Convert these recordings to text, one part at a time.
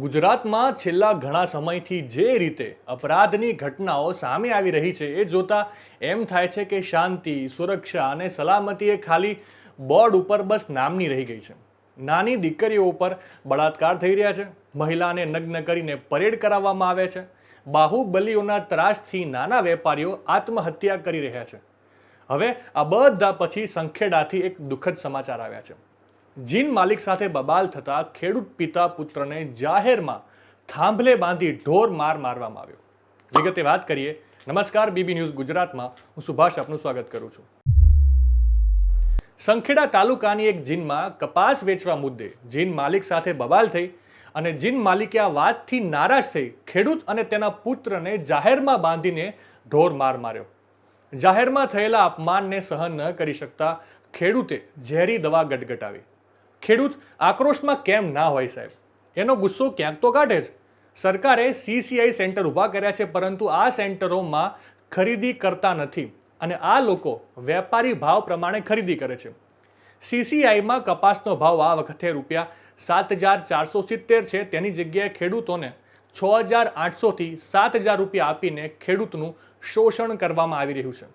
ગુજરાતમાં છેલ્લા ઘણા સમયથી જે રીતે અપરાધની ઘટનાઓ સામે આવી રહી છે એ જોતા એમ થાય છે કે શાંતિ, સુરક્ષા અને સલામતી એ ખાલી બોર્ડ ઉપર બસ નામની રહી ગઈ છે. નાની દીકરીઓ ઉપર બળાત્કાર થઈ રહ્યા છે. મહિલાને નગ્ન કરીને પરેડ કરાવવામાં આવે છે. બાહુબલીઓના ત્રાસથી નાના વેપારીઓ આત્મહત્યા કરી રહ્યા છે. હવે આ બધા પછી સંખેડાથી એક દુઃખદ સમાચાર આવ્યા છે. જીન માલિક સાથે બબાલ થતા ખેડૂત પિતા પુત્રને જાહેરમાં થાંભલે બાંધી ઢોર માર મારવામાં આવ્યો. વિગતે વાત કરીએ. નમસ્કાર, બીબી ન્યૂઝ ગુજરાતમાં. હું સુભાષ આપનું સ્વાગત કરું છું. સંખેડા તાલુકાની એક જીનમાં કપાસ વેચવા મુદ્દે જીન માલિક સાથે બબાલ થઈ અને જીન માલિકે આ વાતથી નારાજ થઈ ખેડૂત અને તેના પુત્રને જાહેરમાં બાંધીને ઢોર માર માર્યો. જાહેરમાં થયેલા અપમાનને સહન ન કરી શકતા ખેડૂતે ઝેરી દવા ગટગટાવી. ખેડૂત આક્રોશમાં કેમ ના હોય સાહેબ? એનો ગુસ્સો ક્યાંક તો કાઢે જ. સરકારે સીસીઆઈ સેન્ટર ઊભા કર્યા છે, પરંતુ આ સેન્ટરોમાં ખરીદી કરતા નથી અને આ લોકો વેપારી ભાવ પ્રમાણે ખરીદી કરે છે. સીસીઆઈમાં કપાસનો ભાવ આ વખતે રૂપિયા સાત હજાર ચારસો સિત્તેર છે. તેની જગ્યાએ ખેડૂતોને છ હજાર આઠસોથી સાત હજાર રૂપિયા આપીને ખેડૂતનું શોષણ કરવામાં આવી રહ્યું છે.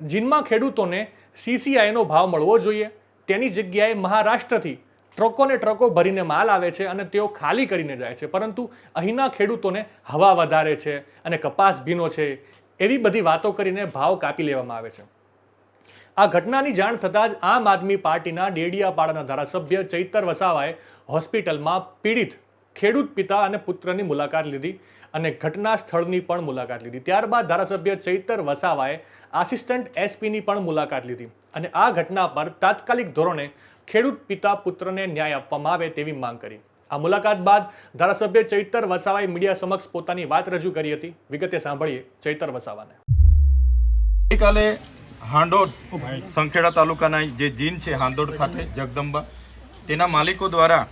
જીનમાં ખેડૂતોને સીસીઆઈનો ભાવ મળવો જોઈએ. તેની જગ્યાએ મહારાષ્ટ્રથી ટ્રકોને ટ્રકો ભરીને માલ આવે છે અને તેઓ ખાલી કરીને જાય છે. પરંતુ અહીંના ખેડૂતોને હવા વધારે છે અને કપાસ ભીનો છે એવી બધી વાતો કરીને ભાવ કાપી લેવામાં આવે છે. આ ઘટનાની જાણ થતાં જ આમ આદમી પાર્ટીના ડેડિયાપાડાના ધારાસભ્ય ચૈતર વસાવાએ હોસ્પિટલમાં પીડિત ખેડૂત પિતા અને પુત્રની મુલાકાત લીધી. અને ઘટના સ્થળની પણ મુલાકાત લીધી. ત્યારબાદ ધારાસભ્ય ચૈતર વસાવાએ આસિસ્ટન્ટ એસપીની પણ મુલાકાત લીધી અને આ ઘટના પર તાત્કાલિક ધોરણે ખેડૂત પિતા પુત્રને ન્યાય આપવામાં આવે તેવી માંગ કરી. આ મુલાકાત બાદ ધારાસભ્ય ચૈતર વસાવાએ મીડિયા સમક્ષ પોતાની વાત રજૂ કરી હતી. વિગતે સાંભળીએ ચૈતર વસાવાને. ગઈકાલે હાંડોદ સંખેડા તાલુકાના જે જીન છે હાંડોડ ખાતે, જગદંબા, તેના માલિકો દ્વારા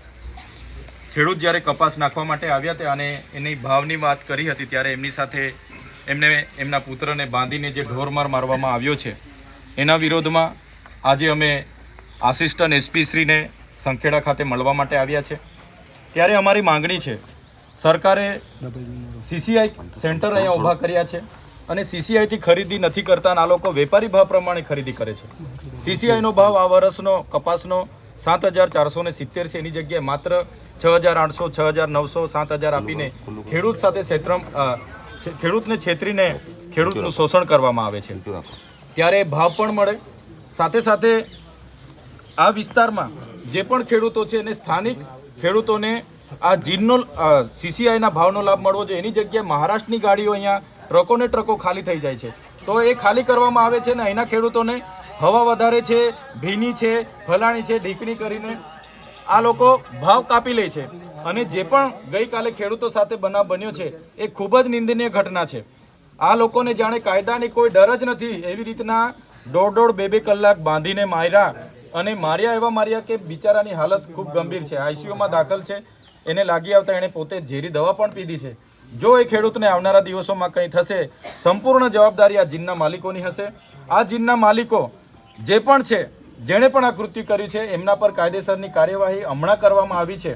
ખેડૂત જ્યારે કપાસ નાખવા માટે આવ્યા હતા અને એની ભાવની વાત કરી હતી ત્યારે એમની સાથે એમને એમના પુત્રને બાંધીને જે ઢોરમાર મારવામાં આવ્યો છે, એના વિરોધમાં આજે અમે આસિસ્ટન્ટ એસપી શ્રીને સંખેડા ખાતે મળવા માટે આવ્યા છે. ત્યારે અમારી માંગણી છે, સરકારે સીસીઆઈ સેન્ટર અહીંયા ઊભા કર્યા છે અને સીસીઆઈથી ખરીદી નથી કરતા અને આ લોકો વેપારી ભાવ પ્રમાણે ખરીદી કરે છે. સીસીઆઈનો ભાવ આ વર્ષનો કપાસનો સાત હજાર ચારસો ને સિત્તેર છે. એની જગ્યાએ માત્ર છ હજાર આઠસો છ હજાર નવસો સાત હજાર આપીને ખેડૂત સાથે ક્ષેત્રમ ખેડૂતને છેતરીને ખેડૂતનું શોષણ કરવામાં આવે છે. ત્યારે ભાવ પણ મળે. સાથે સાથે આ વિસ્તારમાં જે પણ ખેડૂતો છે એને સ્થાનિક ખેડૂતોને આ જીનનો સીસીઆઈના ભાવનો લાભ મળવો જોઈએ. એની જગ્યાએ મહારાષ્ટ્રની ગાડીઓ અહીંયા ટ્રકો ને ટ્રકો ખાલી થઈ જાય છે. તો એ ખાલી કરવામાં આવે છે ને અહીંના ખેડૂતોને હવા વધારે છે, ભીની છે, ફલાણી છે, ઢીકણી કરીને આ લોકો ભાવ કાપી લે છે. અને જે પણ ગઈકાલે ખેડૂતો સાથે બનાવ બન્યો છે, એ ખૂબ જ નિંદનીય ઘટના છે. આ લોકોને જાણે કાયદાની કોઈ ડર જ નથી એવી રીતના દોઢ દોઢ બે બે કલાક બાંધીને માર્યા અને માર્યા એવા માર્યા કે બિચારાની હાલત ખૂબ ગંભીર છે. આઈસીયુમાં દાખલ છે. એને લાગી આવતા એણે પોતે ઝેરી દવા પણ પીધી છે. જો એ ખેડૂતને આવનારા દિવસોમાં કંઈ થશે, સંપૂર્ણ જવાબદારી આ જીનના માલિકોની હશે. આ જીનના માલિકો જે પણ છે, જેણે પણ આ કૃત્યુ કર્યું છે, એમના પર કાયદેસરની કાર્યવાહી હમણાં કરવામાં આવી છે.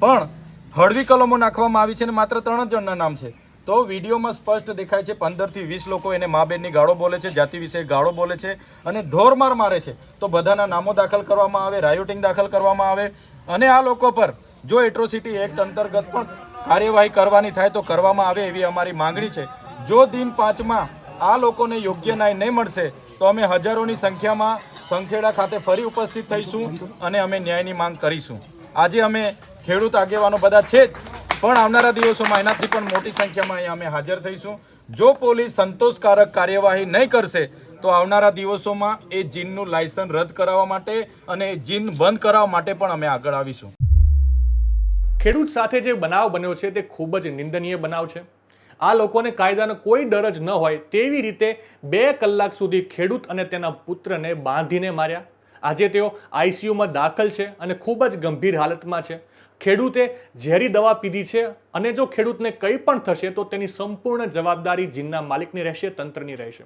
પણ હળવી કલમો નાખવામાં આવી છે અને માત્ર ત્રણ જ જણના નામ છે. તો વિડીયોમાં સ્પષ્ટ દેખાય છે, પંદરથી વીસ લોકો એને મા બેનની ગાળો બોલે છે, જાતિ વિશે ગાળો બોલે છે અને ઢોરમાર મારે છે. તો બધાના નામો દાખલ કરવામાં આવે, રાયોટિંગ દાખલ કરવામાં આવે અને આ લોકો પર જો એટ્રોસિટી એક્ટ અંતર્ગત પણ કાર્યવાહી કરવાની થાય તો કરવામાં આવે એવી અમારી માંગણી છે. જો દિન પાંચમાં આ લોકોને યોગ્ય ન્યાય નહીં મળશે તો અમે હજારોની સંખ્યામાં સંખેડા ખાતે ફરી ઉપસ્થિત થઈશું અને અમે ન્યાયની માંગ કરીશું. આજે અમે ખેડૂત આગેવાનો બધા છે જ, પણ આવનારા દિવસોમાં એનાથી પણ મોટી સંખ્યામાં અહીંયા અમે હાજર થઈશું. જો પોલીસ સંતોષકારક કાર્યવાહી નહીં કરશે, તો આવનારા દિવસોમાં એ જીનનું લાયસન્સ રદ કરાવવા માટે અને એ જીન બંધ કરાવવા માટે પણ અમે આગળ આવીશું. ખેડૂત સાથે જે બનાવ બન્યો છે, તે ખૂબ જ નિંદનીય બનાવ છે. આ લોકોને કાયદાનો કોઈ ડર જ ન હોય તેવી રીતે બે કલાક સુધી ખેડૂત અને તેના પુત્રને બાંધીને માર્યા. આજે તેઓ આઈસીયુમાં દાખલ છે અને ખૂબ જ ગંભીર હાલતમાં છે. ખેડૂતે ઝેરી દવા પીધી છે અને જો ખેડૂતને કંઈ પણ થશે તો તેની સંપૂર્ણ જવાબદારી જીનના માલિકની રહેશે, તંત્રની રહેશે.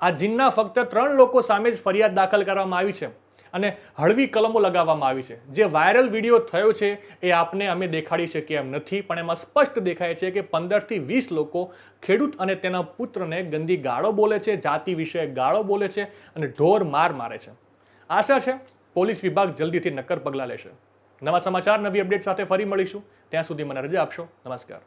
આ જીનના ફક્ત ત્રણ લોકો સામે જ ફરિયાદ દાખલ કરવામાં આવી છે. અને હળવી કલમો લગાવવામાં આવી છે. જે વાયરલ વીડિયો થયો છે એ આપને અમે દેખાડી શકીએ એમ નથી, પણ એમાં સ્પષ્ટ દેખાય છે કે પંદરથી વીસ લોકો ખેડૂત અને તેના પુત્રને ગંદી ગાળો બોલે છે, જાતિ વિશે ગાળો બોલે છે અને ઢોર માર મારે છે. આશા છે પોલીસ વિભાગ જલ્દીથી નક્કર પગલાં લેશે. નવા સમાચાર, નવી અપડેટ સાથે ફરી મળીશું. ત્યાં સુધી મને રજા આપશો. નમસ્કાર.